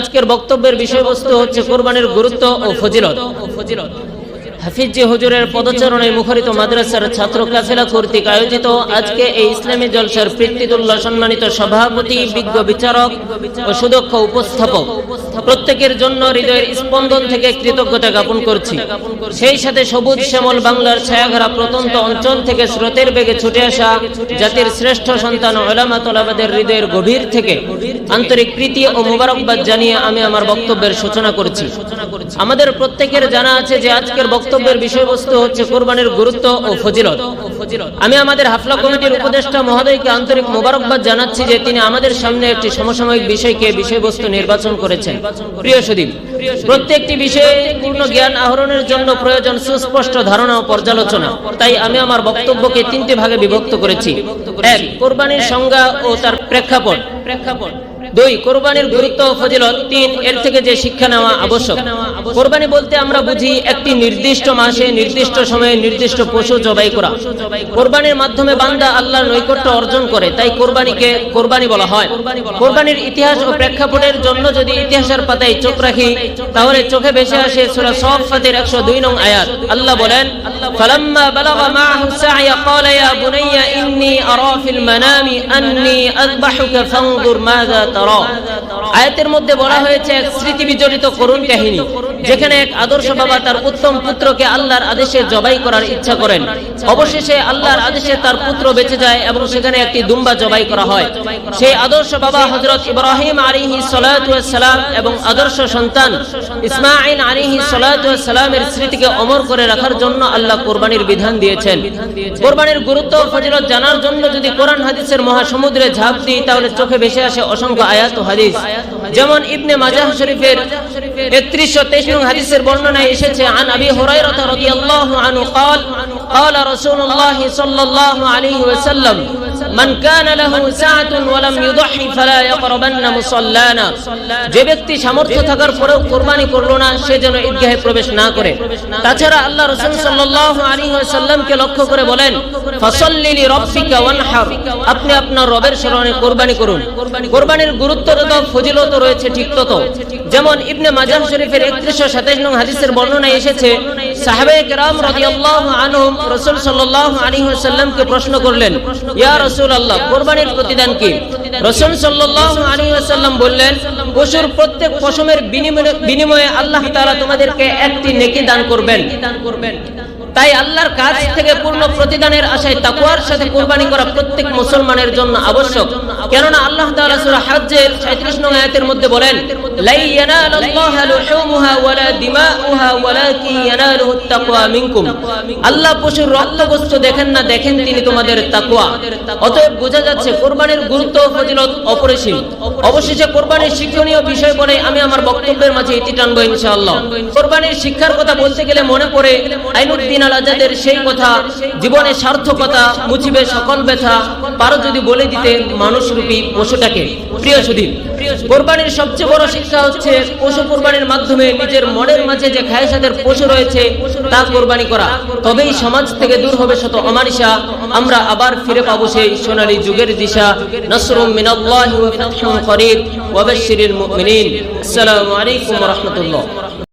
আজকের বক্তব্যের বিষয়বস্তু হচ্ছে কোরবানির গুরুত্ব ও ফজিলত। হাফিজি হুজুরের পদচারণে মুখরিত মাদ্রাসার ছাত্র কাফেলা কর্তৃক আয়োজিত আজকে এই ইসলামী জলসার পৃথিতুল্লাহ সম্মানিত সভাপতি, বিজ্ঞ বিচারক ও সুদক্ষ উপস্থাপক, প্রত্যেকের জন্য হৃদয়ের স্পন্দন থেকে কৃতজ্ঞতা জ্ঞাপন করছি। সেই সাথে সবুজ শ্যামল বাংলার ছায়াঘেরা প্রত্যন্ত অঞ্চল থেকে স্রোতের বেগে ছুটে আসা জাতির শ্রেষ্ঠ সন্তান ওলামা তোলাবাদের হৃদয়ের গভীর থেকে আন্তরিক প্রীতি ও মোবারকবাদ জানিয়ে আমি আমার বক্তব্যের সূচনা করছি। আমাদের প্রত্যেকের জানা আছে যে আজকের বক্তব্যের বিষয়বস্তু হচ্ছে কোরবানির গুরুত্ব ও ফজিলত। আমি আমাদের হাফলা কমিটির উপদেষ্টা মহোদয়কে আন্তরিক মোবারকবাদ জানাচ্ছি যে তিনি আমাদের সামনে একটি সমসাময়িক বিষয়কে বিষয়বস্তু নির্বাচন করেছেন। প্রিয় সুদীপ প্রত্যেকটি বিষয়ে পূর্ণ জ্ঞান আহরণের জন্য প্রয়োজন সুস্পষ্ট ধারণা ও পর্যালোচনা। তাই আমি আমার বক্তব্যকে তিনটি ভাগে বিভক্ত করেছি। এক কোরবানির সংজ্ঞা ও তার প্রেক্ষাপট। প্রেক্ষাপট। দুই কোরবানির গুরুত্ব ও ফজিলত। তিন এর থেকে যে শিক্ষা নেওয়া আবশ্যক। কোরবানি বলতে আমরা বুঝি একটি নির্দিষ্ট মাসে নির্দিষ্ট সময়ে নির্দিষ্ট পশু জবাই করা। কোরবানির মাধ্যমে বান্দা আল্লাহর নৈকট্য অর্জন করে, তাই কোরবানিকে কোরবানি বলা হয়। কোরবানির ইতিহাস ও প্রেক্ষাপটের জন্য যদি ইতিহাসের পাতায় চোখ রাখি, তাহলে চোখে ভেসে আসে সূরা সফফাতের 102 নং আয়াত। আল্লাহ বলেন, ফালাম্মা বালাগা মাআহু সা'য়া, ক্বালা ইয়া বুনাইয়া, ইন্নী আরা ফিল মানামি আন্নী আযবাহুকা ফানজুর মাযা তারা। আয়াতের মধ্যে বলা হয়েছে এক স্মৃতি বিজড়িত করুণ কাহিনী, যেখানে এক আদর্শ বাবা তার উত্তম পুত্রকে আল্লাহর আদেশে জবাই করার ইচ্ছা করেন। অবশেষে আল্লাহর আদেশে তার পুত্র বেঁচে যায় এবং সেখানে একটি দুম্বা জবাই করা হয়। সেই আদর্শ বাবা হযরত ইব্রাহিম সালাতু সালাম এবং আদর্শ সন্তান ইসমাঈল আলাইহি সালাতু সালামের স্মৃতিকে অমর করে রাখার জন্য আল্লাহ কোরবানির বিধান দিয়েছেন। কোরবানির গুরুত্ব ফজিলত জানার জন্য যদি কোরআন হাদিসের মহাসমুদ্রে ঝাঁপ দিই, তাহলে চোখে ভেসে আসে অসংখ্য আয়াত হাদিস। যেমন ইবনে মাজাহ শরীফের 3123 নং হাদিসের বর্ণনায় এসেছে আন আবি হুরায়রা রাদিয়াল্লাহু আনহু قال قال رسول الله صلى الله عليه وسلم من كان له ساعة ولم يضحي فلا يقربن مصلانا যে ব্যক্তি সামর্থ্য থাকার পরেও কুরবানি করলো না সে যেন ঈদগাহে প্রবেশ না করে তাছাড়া আল্লাহ রাসূল সাল্লাল্লাহু আলাইহি ওয়াসাল্লামকে লক্ষ্য করে বলেন ফাসাল্লি লিরাব্বিকা ওয়ানহার আপনি আপনার রবের স্মরণে কুরবানি করুন কুরবানির গুরুত্ব তথা ফজিলত রয়েছে ঠিক তত যেমন ইবনে মাজাহ শরীফের 3127 নং হাদিসের এসেছে প্রতিদান কি? রাসূল ওয়াসাল্লাম বললেন, পশুর প্রত্যেক পশমের বিনিময়ে আল্লাহ তাআলা তোমাদেরকে একটি নেকি দান করবেন। তাই আল্লাহর কাছ থেকে পূর্ণ প্রতিদানের আশায় তাকওয়ার সাথে কোরবানি করা প্রত্যেক মুসলমানের জন্য আবশ্যক। কেননা আল্লাহ তাআলা সূরা হজ্জের 37 নং আয়াতের মধ্যে বলেন লাই ইয়ানালাল্লাহু লুহুমুহা ওয়ালা দিমাউহা ওয়ালাকিন ইয়ানালুহু তাকওয়া মিনকুম। আল্লাহ পশুর রক্তগোস্ত দেখেন না, দেখেন তিনি তোমাদের তাকওয়া। অতএব বোঝা যাচ্ছে কুরবানির গুরুত্ব ও ফজিলত অপরিসীম। অবশেষে কুরবানির শিক্ষণীয় বিষয় বলে আমি আমার বক্তব্যের মাঝে ইতি টানবো ইনশাআল্লাহ। কুরবানির শিক্ষার কথা বলতে গেলে মনে পড়ে, আইনুদ্দিন আল আজাদের সেই কথা জীবনের সার্থকতা মুছিবে সকল ব্যথা। পারো যদি বলে দিতে মানুষরূপী পশুটাকে। প্রিয় সুদীপ কোরবানির সবচেয়ে বড় শিক্ষা হচ্ছে পশু কোরবানির মাধ্যমে নিজের মনের মাঝে যে খায়সাদের পশু রয়েছে, তা কোরবানি করা। তবেই সমাজ থেকে দূর হবে শত অমানিসা আমরা আবার ফিরে পাবো সেই সোনালী যুগের দিশা। নসরুম মিনাল্লাহি ওয়া ফাতহুন করিব ওয়া বাশশিরিল মুমিনিন। আসসালামু আলাইকুম ওয়া রাহমাতুল্লাহ।